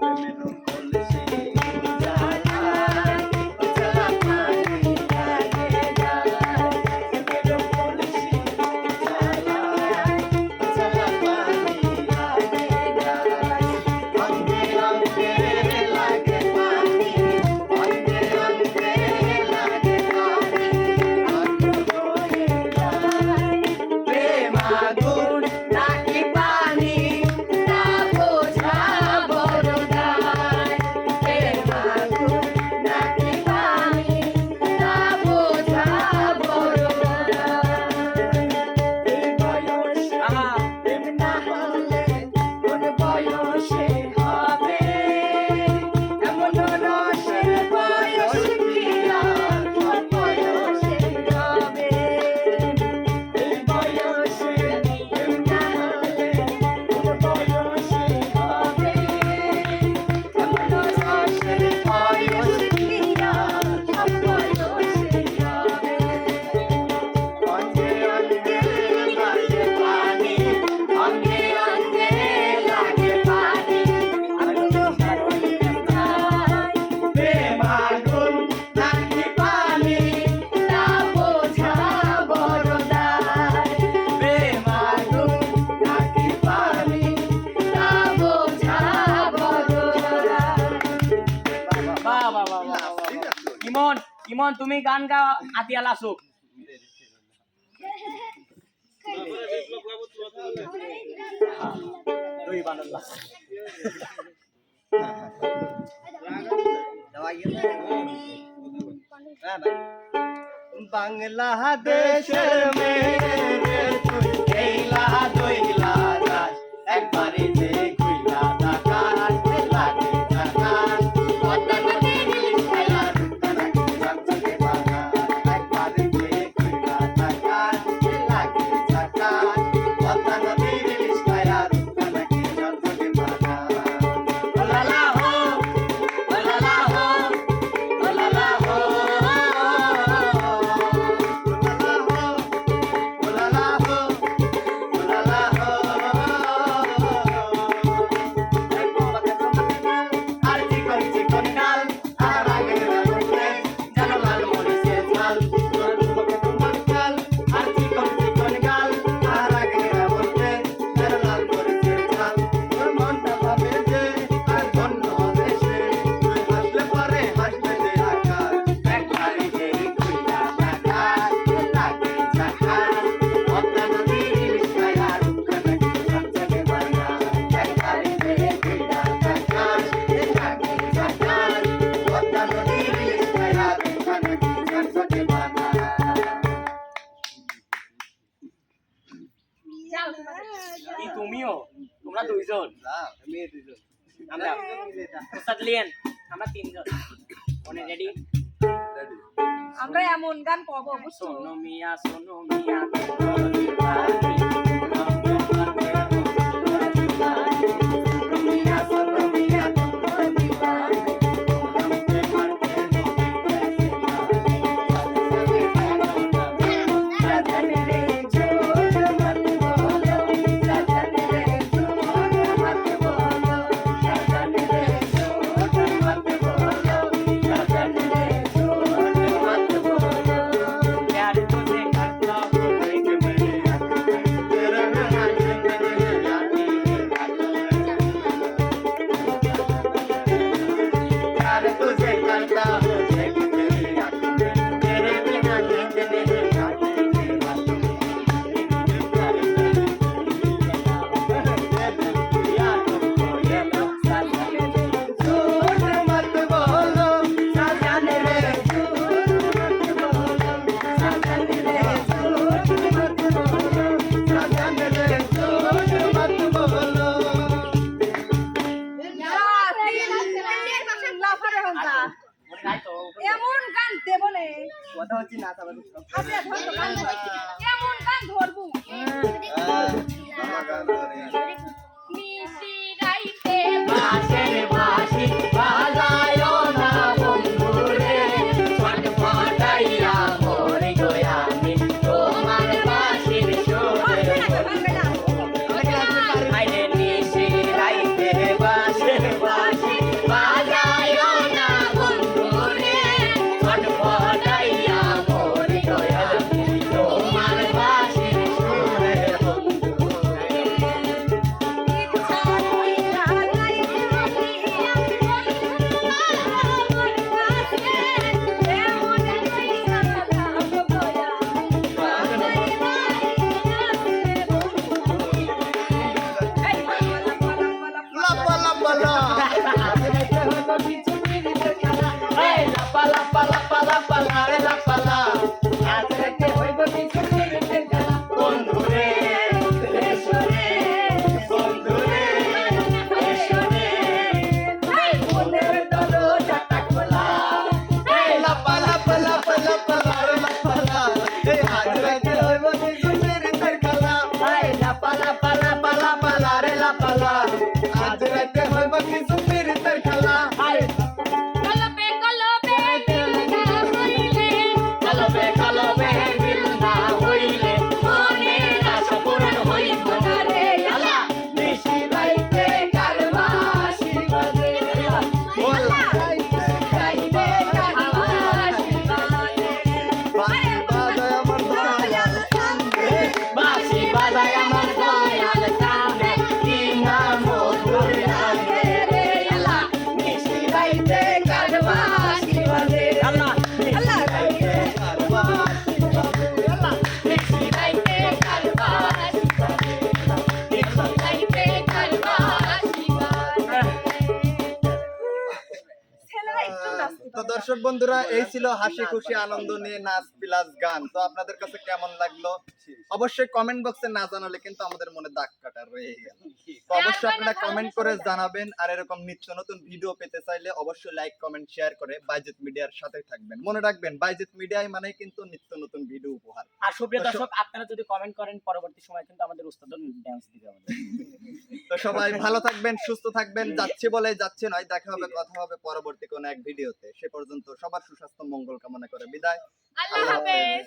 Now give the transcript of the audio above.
women ইমন তুমি গান গাও আতিয়াল আসুক। বাংলা দেশের মেয়ে তুই দইলা একবারে আমরা প্রসাদ লিয়েন আমরা তিনজন। মনে আমরা এমন গান পাবো সোনো মিয়া সোনো মিয়া ちゃんと？দর্শক বন্ধুরা এই ছিল হাসি খুশি আনন্দ নিয়ে নাচ প্লাস গান। তো আপনাদের কাছে কেমন লাগল? অবশ্যই কমেন্ট বক্সে না জানালে কিন্তু আমাদের মনে দাগ কাটা রয়ে গেল। তো অবশ্যই আপনারা কমেন্ট করে জানাবেন আর এরকম নিত্য নতুন ভিডিও পেতে চাইলে অবশ্যই লাইক কমেন্ট শেয়ার করে বাইজেত মিডিয়ার সাথে থাকবেন। মনে রাখবেন বাইজেত মিডিয়ায় মানে কিন্তু নিত্য নতুন ভিডিও উপহার। আর সুপ্রিয় দর্শক আপনারা যদি কমেন্ট করেন পরবর্তী সময় কিন্তু আমাদের উস্তাদ ড্যান্স দিবে আমাদের। তো সবাই ভালো থাকবেন সুস্থ থাকবেন যাচ্ছে বলে যাচ্ছে নয় দেখা হবে কথা হবে পরবর্তী কোন এক ভিডিওতে সে পর্যন্ত। সবার সুস্বাস্থ্য মঙ্গল কামনা করে। বিদায়। আল্লাহ হাফেজ।